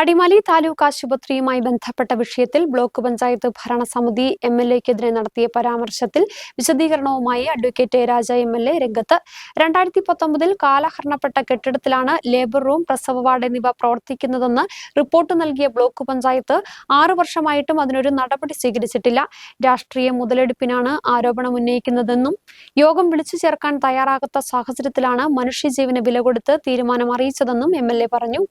അടിമാലി താലൂക്ക് ആശുപത്രിയുമായി ബന്ധപ്പെട്ട വിഷയത്തിൽ ബ്ലോക്ക് പഞ്ചായത്ത് ഭരണസമിതി എം എൽ എക്കെതിരെ നടത്തിയ പരാമർശത്തിൽ വിശദീകരണവുമായി advocate Raja M L A രംഗത്ത്. രണ്ടായിരത്തി പത്തൊമ്പതിൽ കാലഹരണപ്പെട്ട കെട്ടിടത്തിലാണ് ലേബർ റൂം പ്രസവ വാർഡ് എന്നിവ പ്രവർത്തിക്കുന്നതെന്ന് റിപ്പോർട്ട് നൽകിയ ബ്ലോക്ക് പഞ്ചായത്ത് ആറു വർഷമായിട്ടും അതിനൊരു നടപടി സ്വീകരിച്ചിട്ടില്ല. രാഷ്ട്രീയ മുതലെടുപ്പിനാണ് ആരോപണം ഉന്നയിക്കുന്നതെന്നും യോഗം വിളിച്ചു ചേർക്കാൻ തയ്യാറാകാത്ത സാഹചര്യത്തിലാണ് മനുഷ്യജീവന് വില കൊടുത്ത് തീരുമാനം അറിയിച്ചതെന്നും എ പറഞ്ഞു.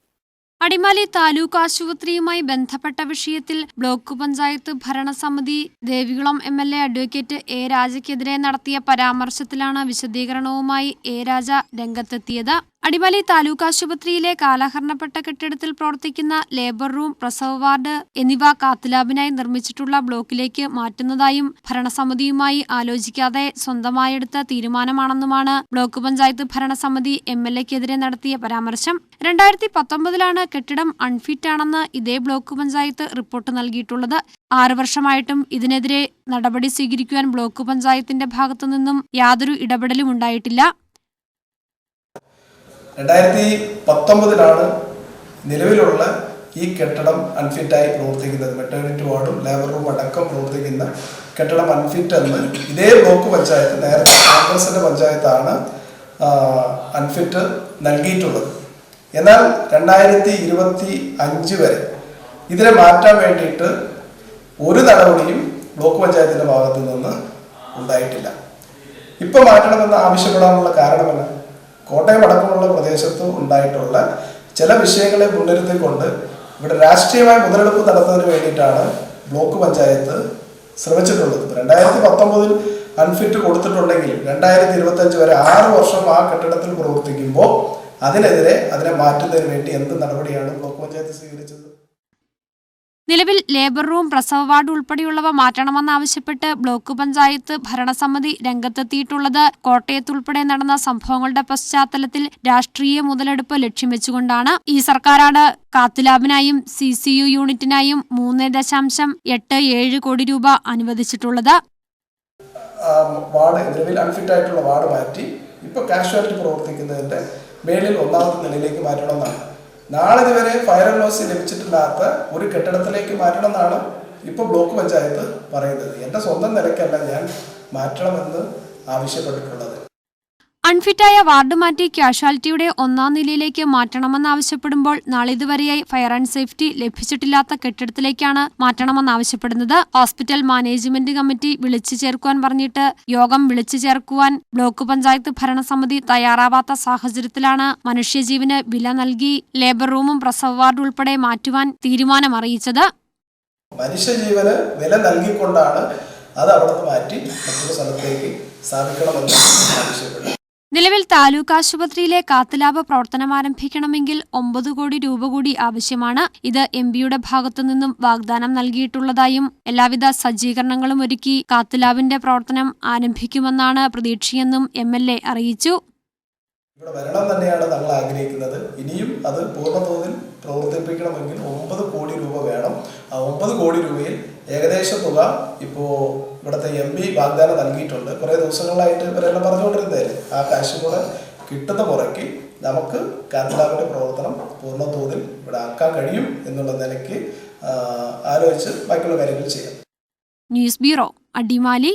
അടിമാലി താലൂക്ക് ആശുപത്രിയുമായി ബന്ധപ്പെട്ട വിഷയത്തിൽ ബ്ലോക്ക് പഞ്ചായത്ത് ഭരണസമിതി Devikulam M L A advocate A രാജയ്ക്കെതിരെ നടത്തിയ പരാമർശത്തിലാണ് വിശദീകരണവുമായി എ രാജ രംഗത്തെത്തിയത്. അടിമാലി താലൂക്ക് ആശുപത്രിയിലെ കാലഹരണപ്പെട്ട കെട്ടിടത്തിൽ പ്രവർത്തിക്കുന്ന ലേബർ റൂം പ്രസവ വാർഡ് എന്നിവ കാത്തുലാബിനായി നിർമ്മിച്ചിട്ടുള്ള ബ്ലോക്കിലേക്ക് മാറ്റുന്നതായും ഭരണസമിതിയുമായി ആലോചിക്കാതെ സ്വന്തമായെടുത്ത തീരുമാനമാണെന്നുമാണ് ബ്ലോക്ക് പഞ്ചായത്ത് ഭരണസമിതി എം എൽ എക്കെതിരെ നടത്തിയ പരാമർശം. രണ്ടായിരത്തി പത്തൊമ്പതിലാണ് കെട്ടിടം അൺഫിറ്റാണെന്ന് ഇതേ ബ്ലോക്ക് പഞ്ചായത്ത് റിപ്പോർട്ട് നൽകിയിട്ടുള്ളത്. ആറു വർഷമായിട്ടും ഇതിനെതിരെ നടപടി സ്വീകരിക്കുവാൻ ബ്ലോക്ക് പഞ്ചായത്തിന്റെ ഭാഗത്തുനിന്നും യാതൊരു ഇടപെടലും ഉണ്ടായിട്ടില്ല. രണ്ടായിരത്തി പത്തൊമ്പതിലാണ് നിലവിലുള്ള ഈ കെട്ടിടം അൺഫിറ്റായി പ്രവർത്തിക്കുന്നത്. മെറ്റേണിറ്റി വാർഡും ലേബർ റൂം അടക്കം പ്രവർത്തിക്കുന്ന കെട്ടിടം അൺഫിറ്റ് എന്ന് ഇതേ ബ്ലോക്ക് പഞ്ചായത്ത് നേരത്തെ കോൺഗ്രസിന്റെ പഞ്ചായത്താണ് അൺഫിറ്റ് നൽകിയിട്ടുള്ളത്. എന്നാൽ രണ്ടായിരത്തി ഇരുപത്തി അഞ്ച് വരെ ഇതിനെ മാറ്റാൻ വേണ്ടിയിട്ട് ഒരു നടപടിയും ബ്ലോക്ക് പഞ്ചായത്തിന്റെ ഭാഗത്തു നിന്ന് ഉണ്ടായിട്ടില്ല. ഇപ്പൊ മാറ്റണമെന്ന് ആവശ്യപ്പെടാനുള്ള കാരണമെന്ന് കോട്ടയം അടക്കമുള്ള പ്രദേശത്ത് ഉണ്ടായിട്ടുള്ള ചില വിഷയങ്ങളെ മുൻനിർത്തിക്കൊണ്ട് ഇവിടെ രാഷ്ട്രീയമായ മുതലെടുപ്പ് നടത്തുന്നതിന് വേണ്ടിയിട്ടാണ് ബ്ലോക്ക് പഞ്ചായത്ത് ശ്രമിച്ചിട്ടുള്ളത്. രണ്ടായിരത്തി പത്തൊമ്പതിൽ അൺഫിറ്റ് കൊടുത്തിട്ടുണ്ടെങ്കിൽ രണ്ടായിരത്തി ഇരുപത്തി അഞ്ച് വരെ ആറ് വർഷം ആ കെട്ടിടത്തിൽ പ്രവർത്തിക്കുമ്പോൾ അതിനെതിരെ അതിനെ മാറ്റുന്നതിന് വേണ്ടി എന്ത് നടപടിയാണ് ബ്ലോക്ക് പഞ്ചായത്ത് സ്വീകരിച്ചത്? നിലവിൽ ലേബർ റൂം പ്രസവ വാർഡ് ഉൾപ്പെടെയുള്ളവ മാറ്റണമെന്നാവശ്യപ്പെട്ട് ബ്ലോക്ക് പഞ്ചായത്ത് ഭരണസമിതി രംഗത്തെത്തിയിട്ടുള്ളത്. കോട്ടയത്തുൾപ്പെടെ നടന്ന സംഭവങ്ങളുടെ പശ്ചാത്തലത്തിൽ രാഷ്ട്രീയ മുതലെടുപ്പ് ലക്ഷ്യം വെച്ചുകൊണ്ടാണ് ഈ സർക്കാരാണ് കാത്തുലാബിനായും സി സി യു യൂണിറ്റിനായും മൂന്ന് ദശാംശം എട്ട് ഏഴ് കോടി രൂപ അനുവദിച്ചിട്ടുള്ളത്. ഇപ്പൊ നിലവിൽ അൺഫിറ്റ് ആയിട്ടുള്ള മാറ്റി ഇപ്പോൾ കാഷ്വാലിറ്റി പ്രവർത്തിക്കുന്നതിന്റെ മേളിൽ ഒന്നാമത്തെ നിലയിലേക്ക് മാറ്റണമെന്നാണ് നാളെ ഇതുവരെ ഫയർ ആൻഡ് ലോസ് ലഭിച്ചിട്ടില്ലാത്ത ഒരു കെട്ടിടത്തിലേക്ക് മാറ്റണമെന്നാണ് ഇപ്പോൾ ബ്ലോക്ക് പഞ്ചായത്ത് പറയുന്നത്. എന്റെ സ്വന്തം നിലയ്ക്കല്ല ഞാൻ മാറ്റണമെന്ന് ആവശ്യപ്പെട്ടിട്ടുള്ളത്. അൺഫിറ്റായ വാർഡ് മാറ്റി കാഷ്വാലിറ്റിയുടെ ഒന്നാം നിലയിലേക്ക് മാറ്റണമെന്നാവശ്യപ്പെടുമ്പോൾ നാളിതുവരെയായി ഫയർ ആൻഡ് സേഫ്റ്റി ലഭിച്ചിട്ടില്ലാത്ത കെട്ടിടത്തിലേക്കാണ് മാറ്റണമെന്നാവശ്യപ്പെടുന്നത്. ഹോസ്പിറ്റൽ മാനേജ്മെന്റ് കമ്മിറ്റി വിളിച്ചു ചേർക്കുവാൻ പറഞ്ഞിട്ട് യോഗം വിളിച്ചു ചേർക്കുവാൻ ബ്ലോക്ക് പഞ്ചായത്ത് ഭരണസമിതി തയ്യാറാവാത്ത സാഹചര്യത്തിലാണ് മനുഷ്യജീവന് വില നൽകി ലേബർ റൂമും പ്രസവ വാർഡ് ഉൾപ്പെടെ മാറ്റുവാൻ വില നൽകിക്കൊണ്ടാണ് അത് അവിടുന്ന് മാറ്റി മറ്റൊരു സ്ഥലത്തേക്ക് സ്ഥാപിക്കണമെന്ന് ആവശ്യപ്പെട്ടു. നിലവിൽ താലൂക്ക് ആശുപത്രിയിലെ കാത്തലാപ പ്രവർത്തനം ആരംഭിക്കണമെങ്കിൽ ഒമ്പത് കോടി രൂപ കൂടി ആവശ്യമാണ്. ഇത് എം പിയുടെ ഭാഗത്തുനിന്നും വാഗ്ദാനം നൽകിയിട്ടുള്ളതായും എല്ലാവിധ സജ്ജീകരണങ്ങളും ഒരുക്കി കാത്തലാബിന്റെ പ്രവർത്തനം ആരംഭിക്കുമെന്നാണ് പ്രതീക്ഷയെന്നും എം അറിയിച്ചു. ഇവിടെ വരണം തന്നെയാണ് ഞങ്ങൾ ആഗ്രഹിക്കുന്നത്. ഇനിയും അത് പൂർണതോതിൽ പ്രവർത്തിപ്പിക്കണമെങ്കിൽ ഒമ്പത് കോടി രൂപ വേണം. ആ ഒമ്പത് കോടി രൂപയിൽ ഏകദേശ തുക ഇപ്പോൾ ഇവിടുത്തെ എം പി വാഗ്ദാനം നൽകിയിട്ടുണ്ട്. കുറേ ദിവസങ്ങളായിട്ട് ഇവരെല്ലാം പറഞ്ഞുകൊണ്ടിരുന്നതല്ലേ? ആ കാശ് കൂടെ കിട്ടുന്ന മുറയ്ക്ക് നമുക്ക് കാത്തലാബിന്റെ പ്രവർത്തനം പൂർണതോതിൽ ഇവിടെ ആക്കാൻ കഴിയും എന്നുള്ള നിലയ്ക്ക് ആലോചിച്ച് ബാക്കിയുള്ള കാര്യങ്ങൾ ചെയ്യാം. News bureau Adimali